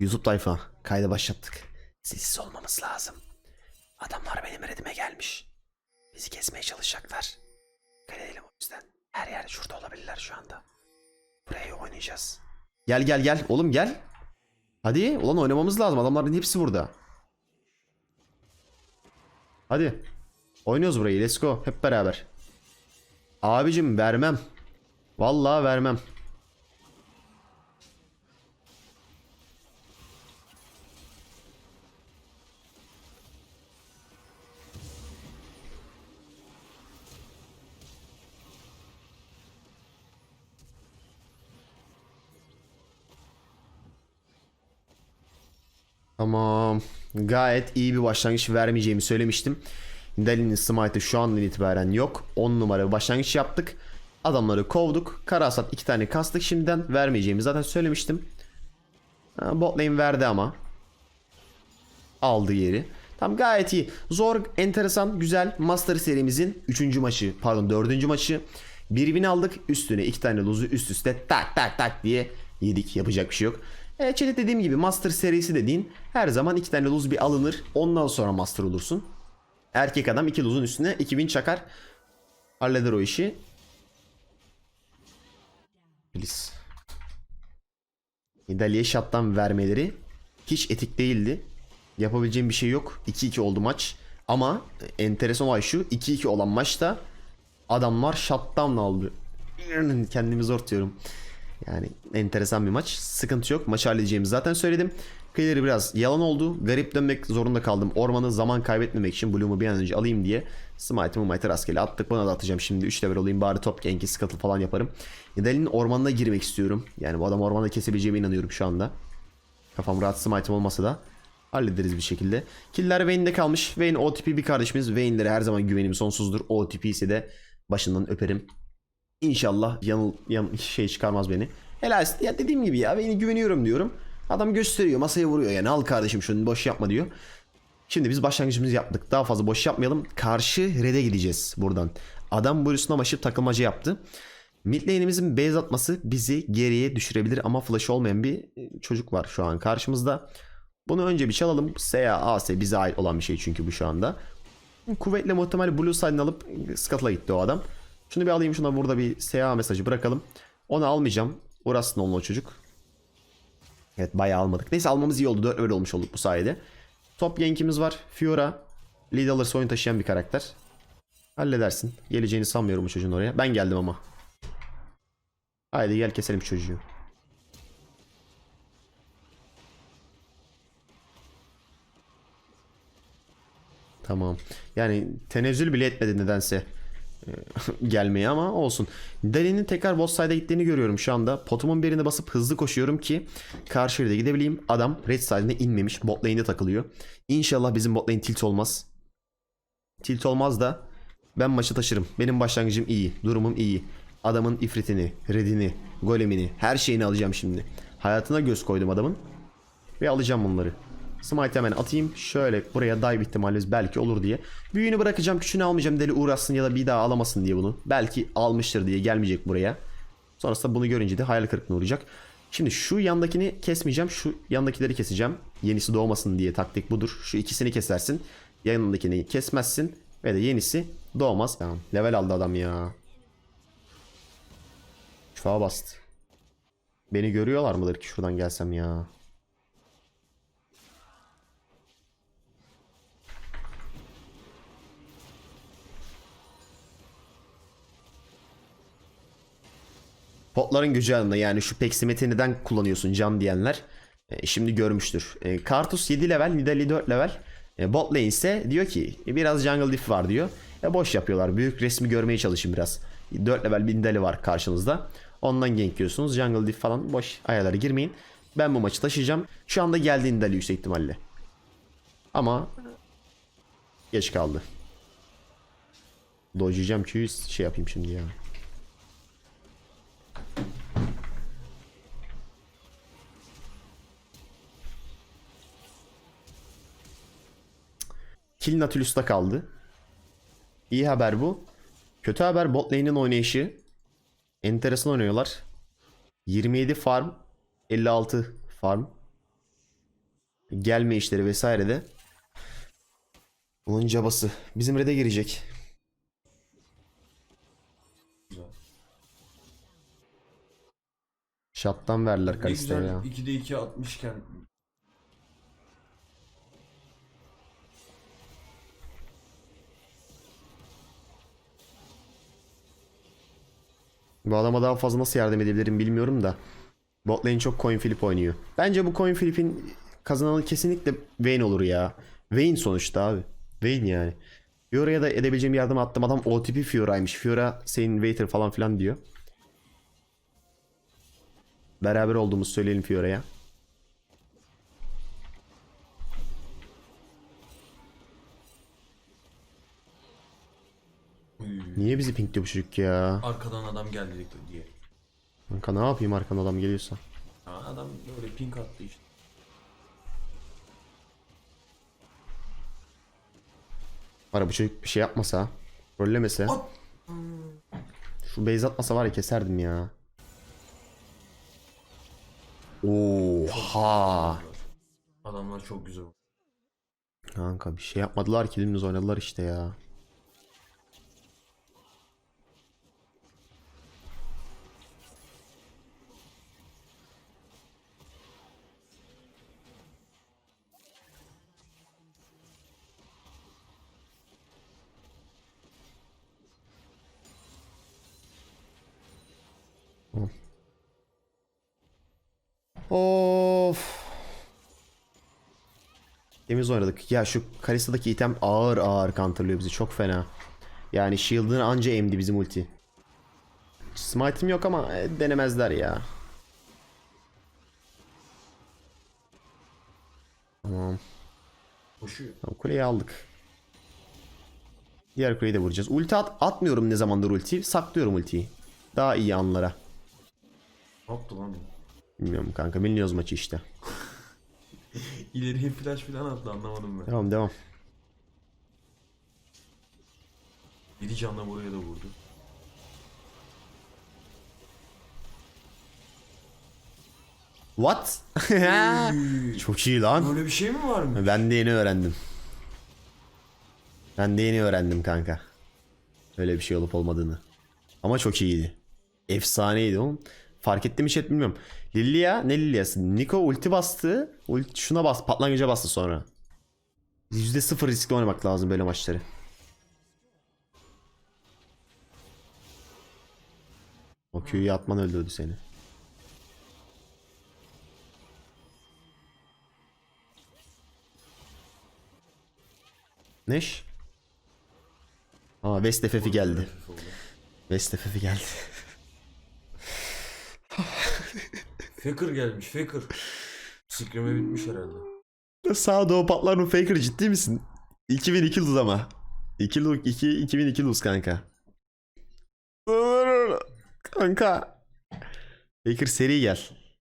YouTube tayfa kayda başlattık. Sessiz olmamız lazım. Adamlar benim redime gelmiş. Bizi kesmeye çalışacaklar. Gelelim o yüzden. Her yer şurada olabilirler şu anda. Buraya oynayacağız. Gel gel gel oğlum gel. Hadi ulan oynamamız lazım. Adamların hepsi burada. Hadi. Oynuyoruz burayı. Let's go. Hep beraber. Abicim vermem. Vallahi vermem. Tamam. Gayet iyi bir başlangıç vermeyeceğimi söylemiştim. Dali'nin smite'ı şu andan itibaren yok. 10 numara bir başlangıç yaptık. Adamları kovduk. Karasat 2 tane kastık şimdiden. Vermeyeceğimi zaten söylemiştim. Ha, verdi ama. Aldı yeri. Tam gayet iyi. Zor, enteresan, güzel. Master serimizin 3. maçı, pardon 4. maçı. Bir win aldık. Üstüne 2 tane lose'u üst üste tak tak tak diye yedik. Yapacak bir şey yok. E, chat'te dediğim gibi Master serisi dediğin her zaman 2 tane lose bir alınır. Ondan sonra Master olursun. Erkek adam 2 lose'un üstüne 2000 çakar. Halleder o işi. Please. Nidalee'ye shot'tan vermeleri hiç etik değildi. Yapabileceğim bir şey yok. 2-2 oldu maç. Ama enteresan olay şu. 2-2 olan maçta adamlar shutdown aldı. Kendimi zor tutuyorum. Yani enteresan bir maç. Sıkıntı yok. Maçı halledeceğimizi zaten söyledim. Clear'ı biraz yalan oldu. Garip dönmek zorunda kaldım. Ormanı zaman kaybetmemek için Bloom'u bir an önce alayım diye. Smite'ı Mumite'ı rastgele attık. Buna da atacağım şimdi. 3 level olayım. Bari top gank'i scuttle falan yaparım. Nidalee'nin ormanına girmek istiyorum. Yani bu adam ormanda kesebileceğime inanıyorum şu anda. Kafam rahat smite'ım olmasa da hallederiz bir şekilde. Killer Vayne'de kalmış. Vayne OTP bir kardeşimiz. Vayne'lere her zaman güvenim sonsuzdur. OTP ise de başından öperim. İnşallah yanıl yan şey çıkarmaz beni. Helal ya dediğim gibi ya beni güveniyorum diyorum. Adam gösteriyor masaya vuruyor yani al kardeşim şunu boş yapma diyor. Şimdi biz başlangıcımızı yaptık. Daha fazla boş yapmayalım. Karşı red'e gideceğiz buradan. Adam üstüne başlayıp takılmaca yaptı. Mid lane'imizin base atması bizi geriye düşürebilir ama flash olmayan bir e, çocuk var şu an karşımızda. Bunu önce bir çalalım. SA, AS bize ait olan bir şey çünkü bu şu anda. Kuvvetle muhtemel blue side'ını alıp scuttle'a gitti o adam. Şunu bir alayım şuna burada bir SA mesajı bırakalım. Onu almayacağım. Uğraşsın onunla o çocuk. Evet bayağı almadık. Neyse almamız iyi oldu. 4 level olmuş olduk bu sayede. Top yankimiz var. Fiora. Lead alırsa oyun taşıyan bir karakter. Halledersin. Geleceğini sanmıyorum bu çocuğun oraya. Ben geldim ama. Haydi gel keselim çocuğu. Tamam. Yani tenezzül bile etmedi nedense gelmeye ama olsun. Dali'nin tekrar boss side'a gittiğini görüyorum şu anda. Potumun birine basıp hızlı koşuyorum ki karşı yerde gidebileyim. Adam red side'ine inmemiş. Bot lane'de takılıyor. İnşallah bizim bot lane tilt olmaz. Tilt olmaz da ben maçı taşırım. Benim başlangıcım iyi. Durumum iyi. Adamın ifritini, redini, golemini, her şeyini alacağım şimdi. Hayatına göz koydum adamın. Ve alacağım bunları. Smite hemen atayım. Şöyle buraya dive ihtimalimiz belki olur diye. Büyüğünü bırakacağım. Küçüğünü almayacağım. Deli uğraşsın ya da bir daha alamasın diye bunu. Belki almıştır diye gelmeyecek buraya. Sonrasında bunu görünce de hayal kırıklığına uğrayacak. Şimdi şu yandakini kesmeyeceğim. Şu yandakileri keseceğim. Yenisi doğmasın diye taktik budur. Şu ikisini kesersin. Yanındakini kesmezsin. Ve de yenisi doğmaz. Tamam. Level aldı adam ya. Şifa bastı. Beni görüyorlar mıdır ki şuradan gelsem ya? Potların gücü yanında yani şu peksimeti neden kullanıyorsun can diyenler e, şimdi görmüştür. E, Kartus 7 level, Nidalee 4 level. E, bot lane ise diyor ki e, biraz jungle diff var diyor. E, boş yapıyorlar. Büyük resmi görmeye çalışın biraz. 4 level bir Nidalee var karşınızda. Ondan gank. Jungle diff falan boş ayarlara girmeyin. Ben bu maçı taşıyacağım. Şu anda geldi Nidalee yüksek ihtimalle. Ama geç kaldı. Dojlayacağım ki şey yapayım şimdi ya. Kill Nautilus'ta kaldı. İyi haber bu. Kötü haber bot lane'in oynayışı. Enteresan oynuyorlar. 27 farm, 56 farm. gelme işleri vesaire de onun cabası. Bizim red'e girecek. Shot'tan verdiler Kalista'ya ya. 2'de 2 atmışken Bu adama daha fazla nasıl yardım edebilirim bilmiyorum da. Bot çok coin flip oynuyor. Bence bu coin flip'in kazananı kesinlikle Vayne olur ya. Vayne sonuçta abi. Vayne yani. Fiora'ya da edebileceğim yardım attım. Adam OTP Fiora'ymış. Fiora senin waiter falan filan diyor. Beraber olduğumuzu söyleyelim Fiora'ya. Niye bizi pinkliyor bu çocuk ya? arkadan adam geldi diye. Kanka ne yapayım arkadan adam geliyorsa. Ha, adam böyle pink attı işte. Var ya bu çocuk bir şey yapmasa. Rollemese. At! Şu base atmasa var ya keserdim ya. Oha. Adamlar çok güzel. Kanka bir şey yapmadılar ki dümdüz oynadılar işte ya. Of. Temiz oynadık. Ya şu Kalista'daki item ağır ağır counterlıyor bizi. Çok fena. Yani shield'ını anca emdi bizim ulti. Smite'im yok ama e, denemezler ya. Tamam. Koşuyor. Tamam, Kuleyi aldık. Diğer kuleyi de vuracağız. Ulti at atmıyorum ne zamandır ulti. Saklıyorum ultiyi. Daha iyi anlara. Ne yaptı lan? bu? Bilmiyorum kanka. Bilmiyoruz maçı işte. İleriye flash falan attı anlamadım ben. Devam devam. Biri canla buraya da vurdu. What? Çok iyi lan. Böyle bir şey mi var mı? Ben de yeni öğrendim. Ben de yeni öğrendim kanka. Öyle bir şey olup olmadığını. Ama çok iyiydi. Efsaneydi oğlum. Fark ettim hiç et bilmiyorum. Lilia ne Lilia'sı? Niko ulti bastı. Ulti şuna bas. Patlangıca bastı sonra. %0 riskli oynamak lazım böyle maçları. O Q'yu atman öldürdü seni. Neş? Aa West FF'i geldi. West FF'i geldi. Faker gelmiş Faker. Sikreme bitmiş herhalde. Sağ doğu patlar mı Faker ciddi misin? 2002 luz ama. 2 luz 2 2002 luz kanka. Kanka. Faker seri gel.